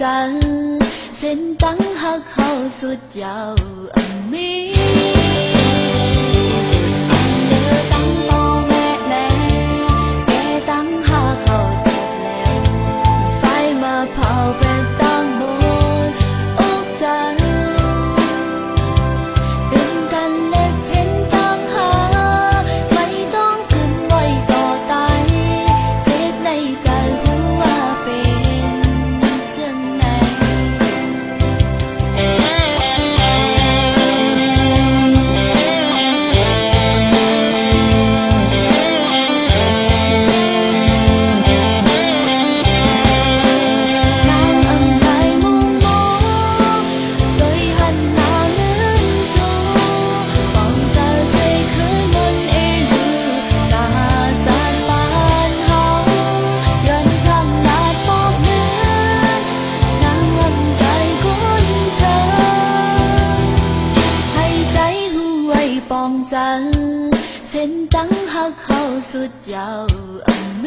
จัน เส้นตั้งหักเขาสุดยาวอันมี องจันเส้นตั้งหักเขาสุดยาวอเม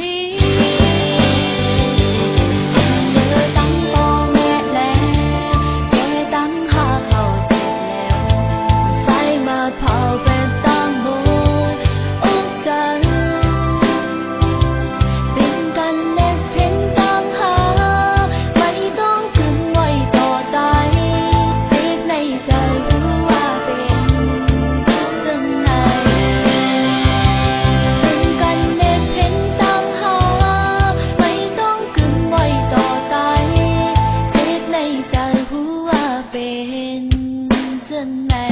เป็นจนแม่